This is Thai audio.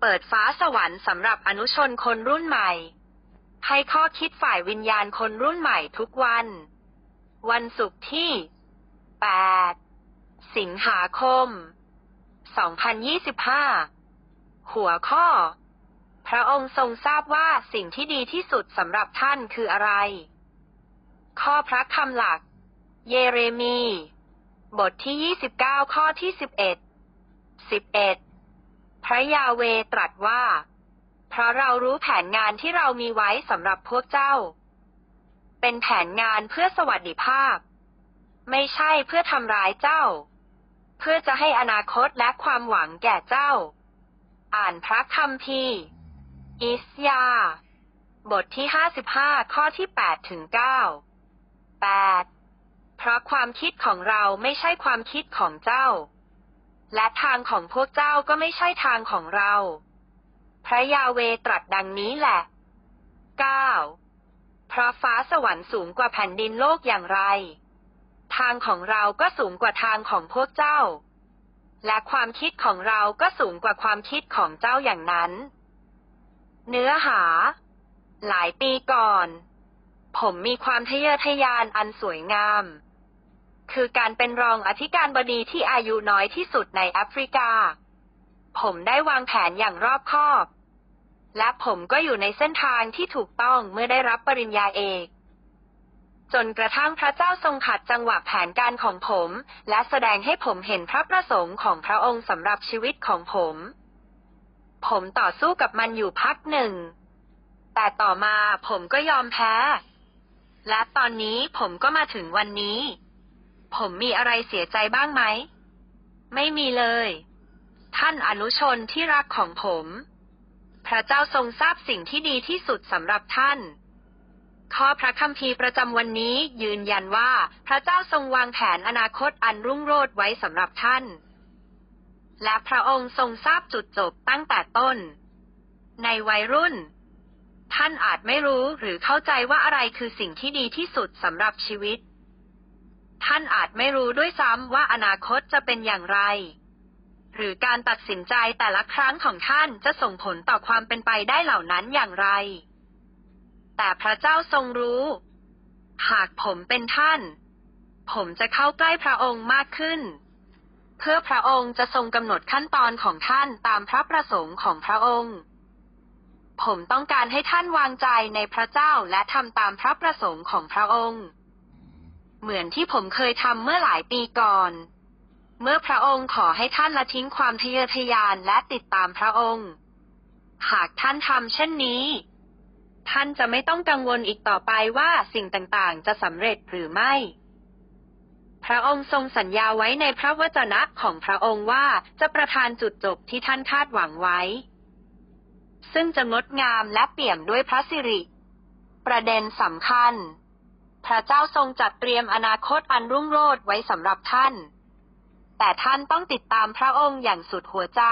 เปิดฟ้าสวรรค์สำหรับอนุชนคนรุ่นใหม่ ให้ข้อคิดฝ่ายวิญญาณคนรุ่นใหม่ทุกวัน วันศุกร์ที่ 8 สิงหาคม 2025 หัวข้อ พระองค์ทรงทราบว่าสิ่งที่ดีที่สุดสำหรับท่านคืออะไร ข้อพระคำหลัก เยเรมี บทที่ 29 ข้อที่ 11 11 พระยาเวตรัสว่า เพราะเรารู้แผนงานที่เรามีไว้สำหรับพวกเจ้า เป็นแผนงานเพื่อสวัสดิภาพ ไม่ใช่เพื่อทำร้ายเจ้า เพื่อจะให้อนาคตและความหวังแก่เจ้า อ่านพระคัมภีร์อิสยา บทที่55ข้อที่8ถึง9 8เพราะความคิดของเราไม่ใช่ความคิดของเจ้า และทางของพวกเจ้าก็ไม่ใช่ทางของเรา พระยาเวตรัสดังนี้แหละ 9. เพราะฟ้าสวรรค์สูงกว่าแผ่นดินโลกอย่างไร ทางของเราก็สูงกว่าทางของพวกเจ้า และความคิดของเราก็สูงกว่าความคิดของเจ้าอย่างนั้น เนื้อหา หลายปีก่อน ผมมีความทะเยอทะยานอันสวยงาม คือการเป็นรองอธิการบดีที่อายุน้อยที่สุดในแอฟริกา ผมได้วางแผนอย่างรอบคอบ และผมก็อยู่ในเส้นทางที่ถูกต้องเมื่อได้รับปริญญาเอกจนกระทั่งพระเจ้าทรงขัดจังหวะแผนการของผม และแสดงให้ผมเห็นพระประสงค์ของพระองค์สำหรับชีวิตของผม ผมต่อสู้กับมันอยู่พักหนึ่ง แต่ต่อมาผมก็ยอมแพ้ และตอนนี้ผมก็มาถึงวันนี้ ผมมีอะไรเสียใจบ้างไหม ไม่มีเลย ท่านอนุชนที่รักของผม พระเจ้าทรงทราบสิ่งที่ดีที่สุดสำหรับท่าน ข้อพระคัมภีร์ประจำวันนี้ยืนยันว่าพระเจ้าทรงวางแผนอนาคตอันรุ่งโรจน์ไว้สำหรับท่าน และพระองค์ทรงทราบจุดจบตั้งแต่ต้น ในวัยรุ่น ท่านอาจไม่รู้หรือเข้าใจว่าอะไรคือสิ่งที่ดีที่สุดสำหรับชีวิต ท่านอาจไม่รู้ด้วยซ้ำว่าอนาคตจะเป็นอย่างไร หรือการตัดสินใจแต่ละครั้งของท่านจะส่งผลต่อความเป็นไปได้เหล่านั้นอย่างไร แต่พระเจ้าทรงรู้ หากผมเป็นท่าน ผมจะเข้าใกล้พระองค์มากขึ้น เพื่อพระองค์จะทรงกำหนดขั้นตอนของท่านตามพระประสงค์ของพระองค์ผมต้องการให้ท่านวางใจในพระเจ้าและทำตามพระประสงค์ของพระองค์ เหมือนที่ผมเคยทำเมื่อหลายปีก่อน เมื่อพระองค์ขอให้ท่านละทิ้งความทะเยอทะยานและติดตามพระองค์ หากท่านทำเช่นนี้ ท่านจะไม่ต้องกังวลอีกต่อไปว่าสิ่งต่างๆ จะสำเร็จหรือไม่ พระองค์ทรงสัญญาไว้ในพระวจนะของพระองค์ว่าจะประทานจุดจบที่ท่านคาดหวังไว้ ซึ่งจะงดงามและเปี่ยมด้วยพระสิริ ประเด็นสำคัญ ระเจ้าทรงจัดเตรียมอนาคตอันรุ่งโรจน์ไว้สำหรับท่าน แต่ท่านต้องติดตามพระองค์อย่างสุดหัวใจ